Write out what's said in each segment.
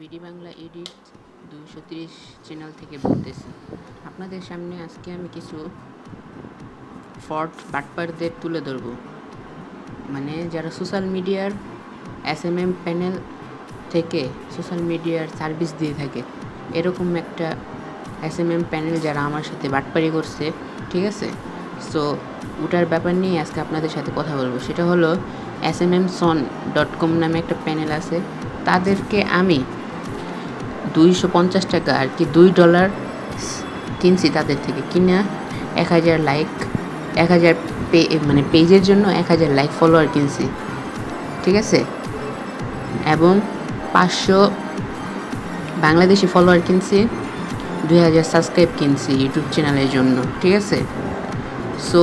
BD Bangla edit দুশো তিরিশ channel থেকে বলতেছি। আপনাদের সামনে আজকে আমি কিছু ফর্ট বাটপারদের তুলে ধরবো। মানে যারা সোশ্যাল মিডিয়ার এস এম এম প্যানেল থেকে সোশ্যাল মিডিয়ার সার্ভিস দিয়ে থাকে। এরকম একটা এস এম এম প্যানেল যারা আমার সাথে বাটপারি করছে, ঠিক আছে? সো ওটার ব্যাপার নিয়ে আজকে আপনাদের সাথে কথা বলব। সেটা হলো S M M son dot com নামে একটা প্যানেল আছে। তাদেরকে আমি দুইশো পঞ্চাশ টাকা আর কি দুই ডলার কিনছি তাদের থেকে। কিনা এক হাজার লাইক এক হাজার পে মানে পেজের জন্য এক হাজার লাইক ফলোয়ার কিনছি। ঠিক আছে? এবং পাঁচশো বাংলাদেশি ফলোয়ার কিনছি, দুই হাজার সাবস্ক্রাইব কিনছি ইউটিউব চ্যানেলের জন্য। ঠিক আছে? সো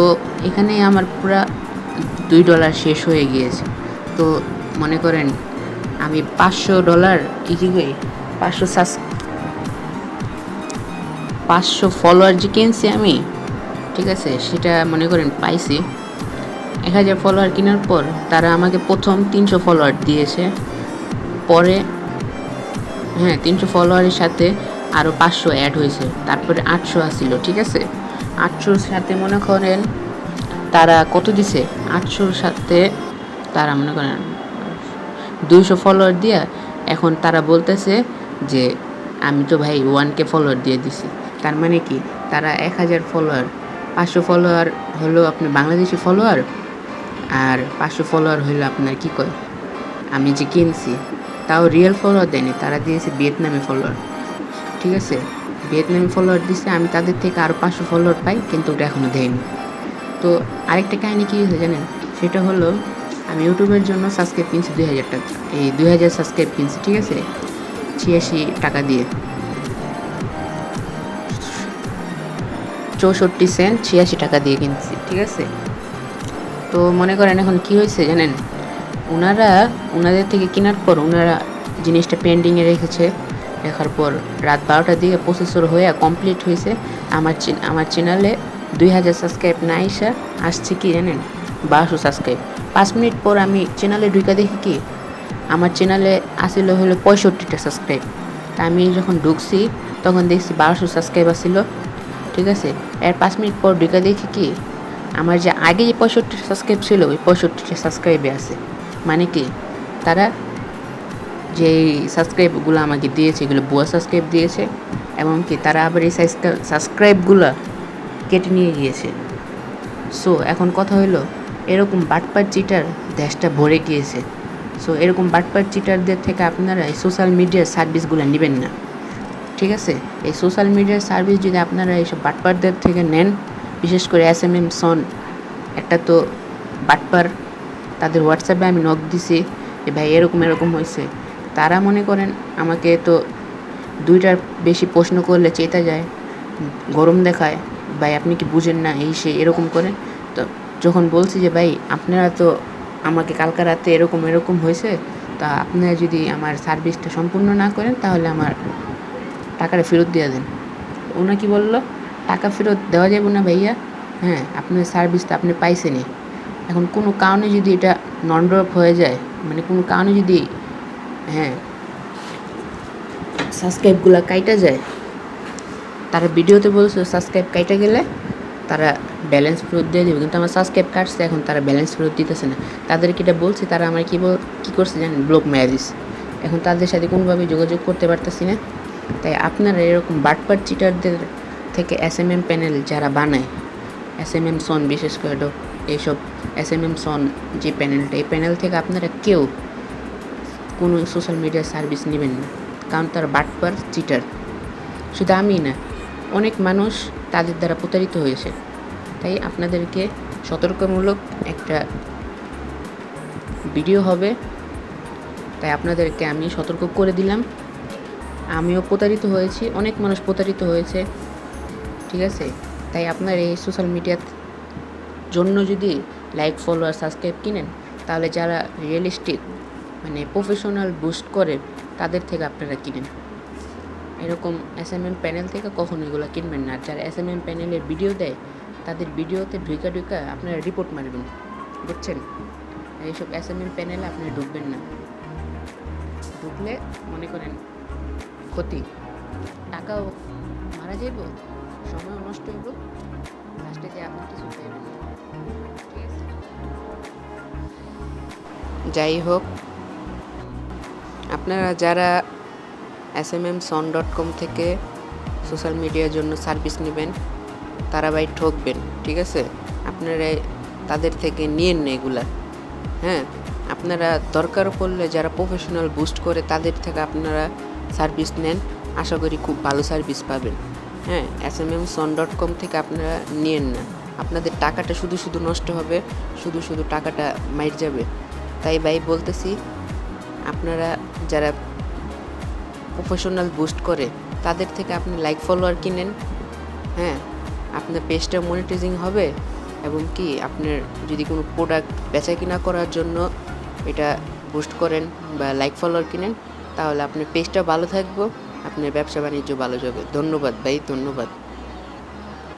এখানে আমার পুরা দুই ডলার শেষ হয়ে গিয়েছে। তো মনে করেন, আমি পাঁচশো ডলার, কি কি করি পাঁচশো সাস পাঁচশো ফলোয়ার যে কিনছি আমি, ঠিক আছে, সেটা মনে করেন পাইছি। এক হাজার ফলোয়ার কেনার পর তারা আমাকে প্রথম তিনশো ফলোয়ার দিয়েছে। পরে হ্যাঁ তিনশো ফলোয়ারের সাথে আরও পাঁচশো অ্যাড হয়েছে। তারপরে আটশো আসছিল, ঠিক আছে? আটশোর সাথে মনে করেন তারা কত দিছে? আটশোর সাথে তারা মনে করেন দুইশো ফলোয়ার দিয়া এখন তারা বলতেছে যে, আমি তো ভাই ওয়ান কে ফলোয়ার দিয়ে দিছি। তার মানে কি? তারা এক হাজার ফলোয়ার পাঁচশো ফলোয়ার হলো আপনার বাংলাদেশি ফলোয়ার আর পাঁচশো ফলোয়ার হলো আপনার কি কয়? আমি যে কিনছি, তাও রিয়েল ফলোয়ার দেয়নি। তারা দিয়েছে ভিয়েতনামি ফলোয়ার ঠিক আছে? ভিয়েতনামি ফলোয়ার দিছে, আমি তাদের থেকে আরও পাঁচশো ফলোয়ার পাই, কিন্তু ওটা এখনও দেয়নি। তো আরেকটা কাহিনী কী হয়েছে জানেন? সেটা হলো আমি ইউটিউবের জন্য সাবস্ক্রাইব কিনছি দুই হাজার টাকা। এই দুই হাজার সাবস্ক্রাইব কিনছি, ঠিক আছে? ছিয়াশি টাকা দিয়ে। চৌষট্টি সেন্ট ছিয়াশি টাকা দিয়ে কিনছি, ঠিক আছে? তো মনে করেন এখন কি হয়েছে জানেন? ওনারা ওনাদের থেকে কেনার পর ওনারা জিনিসটা পেন্ডিংয়ে রেখেছে। দেখার পর রাত বারোটার দিকে প্রসেসর হয়ে কমপ্লিট হয়েছে। আমার আমার চ্যানেলে দুই হাজার সাবস্ক্রাইব না এসে আসছে কি জানেন? বারোশো সাবস্ক্রাইব পাঁচ মিনিট পর আমি চ্যানেলে ঢুকে দেখি কি, আমার চ্যানেলে আসিল হলো পঁয়ষট্টিটা সাবস্ক্রাইব তা আমি যখন ঢুকছি, তখন দেখছি বারোশো সাবস্ক্রাইব আসিল, ঠিক আছে? এর পাঁচ মিনিট পর ঢুকে দেখি কি, আমার যে আগে যে পঁয়ষট্টি সাবস্ক্রাইব ছিল, ওই পঁয়ষট্টিটা সাবস্ক্রাইবে আছে। মানে কি, তারা যে সাবস্ক্রাইবগুলো আমাকে দিয়েছে, এগুলো বুয়া সাবস্ক্রাইব দিয়েছে, এবং কি তারা আবার এই সাবস্ক্রাইবগুলো কেটে নিয়ে গিয়েছে। সো এখন কথা হলো এরকম বাটপাট চিটার দেশটা ভরে গিয়েছে। সো এরকম বাটপাট চিটারদের থেকে আপনারা এই সোশ্যাল মিডিয়ার সার্ভিসগুলো নেবেন না। ঠিক আছে? এই সোশ্যাল মিডিয়ার সার্ভিস যদি আপনারা এইসব বাটপারদের থেকে নেন, বিশেষ করে এস এম এম সন একটা তো বাটপার তাদের হোয়াটসঅ্যাপে আমি নক দিছি যে ভাই এরকম এরকম হয়েছে তারা মনে করেন আমাকে তো দুইটার বেশি প্রশ্ন করলে চেতা যায়, গরম দেখায়, ভাই আপনি কি বুঝেন না এই সে এরকম করে? যখন বলছি যে, ভাই, আপনারা তো আমাকে কালকা রাতে এরকম এরকম হয়েছে, তা আপনারা যদি আমার সার্ভিসটা সম্পূর্ণ না করেন, তাহলে আমার টাকাটা ফেরত দিয়ে দেন। ওনা কি বলল? টাকা ফেরত দেওয়া যাবে না ভাইয়া। হ্যাঁ আপনার সার্ভিসটা আপনি পাইছেনই। এখন কোনো কারণে যদি এটা নন ড্রপ হয়ে যায় মানে কোনো কারণে যদি হ্যাঁ সাবস্ক্রাইবগুলো কাইটা যায়, তারা ভিডিওতে বলছে সাবস্ক্রাইব কাইটা গেলে তারা ব্যালেন্স ফেরত দিয়ে দেবে। কিন্তু আমার সাবস্ক্রাইব কাটছে এখন তারা ব্যালেন্স ফেরত দিতেছে না। তাদেরকে এটা বলছি, তারা আমার কী বল কী করছে জানেন? ব্লক মেরে দিস এখন তাদের সাথে কোনোভাবে যোগাযোগ করতে পারতেছি না। তাই আপনারা এরকম বাটপাট চিটারদের থেকে এস এম এম প্যানেল যারা বানায় এস এম এম সন বিশেষ করে এইসব এস এম এম সন যে প্যানেলটা এই প্যানেল থেকে আপনারা কেউ কোনো সোশ্যাল মিডিয়া সার্ভিস নেবেন না। কারণ তারা বাটপার চিটার শুধু আমি না অনেক মানুষ তাদের দ্বারা প্রতারিত হয়েছে। তাই আপনাদেরকে সতর্কমূলক একটা ভিডিও হবে। তাই আপনাদেরকে আমি সতর্ক করে দিলাম। আমিও প্রতারিত হয়েছি, অনেক মানুষ প্রতারিত হয়েছে, ঠিক আছে? তাই আপনার এই সোশ্যাল মিডিয়ার জন্য যদি লাইক ফলোয়ার সাবস্ক্রাইব কিনেন, তাহলে যারা রিয়েলিস্টিক মানে প্রফেশনাল বুস্ট করে, তাদের থেকে আপনারা কিনেন। এরকম এম প্যানেল থেকে কখনো এগুলো কিনবেন? না আর যারা এম প্যানেলের ভিডিও দেয়, তাদের ভিডিওতে ঢুকা ঢুকা আপনারা রিপোর্ট মারবেন। বুঝছেন? এইসব এম প্যানেলে আপনি ঢুকবেন না। ঢুকলে মনে করেন ক্ষতি। টাকাও মারা যাইব, সময়ও নষ্ট হইব। লাস্টে যে আপনি কিছু পাইবেন ঠিক আছে? যাই হোক, আপনারা যারা S M M son dot com থেকে সোশ্যাল মিডিয়ার জন্য সার্ভিস নেবেন তারা ভাই ঠকবেন, ঠিক আছে? আপনারা তাদের থেকে নিয়েন না এগুলা হ্যাঁ? আপনারা দরকার পড়লে যারা প্রফেশনাল বুস্ট করে, তাদের থেকে আপনারা সার্ভিস নেন, আশা করি খুব ভালো সার্ভিস পাবেন হ্যাঁ? S M M son dot com থেকে আপনারা নিয়েন না। আপনাদের টাকাটা শুধু শুধু নষ্ট হবে, শুধু শুধু টাকাটা মাইর যাবে। তাই ভাই বলতেছি, আপনারা যারা প্রফেশনাল বুস্ট করে, তাদের থেকে আপনি লাইক ফলোয়ার কিনেন। হ্যাঁ আপনার পেজটা মনিটাইজিং হবে এবং কি আপনার যদি কোনো প্রোডাক্ট বেচা কিনা করার জন্য এটা বুস্ট করেন বা লাইক ফলোয়ার কিনেন, তাহলে আপনার পেজটা ভালো থাকব, আপনার ব্যবসা বাণিজ্য ভালো যাবে। ধন্যবাদ ভাই, ধন্যবাদ।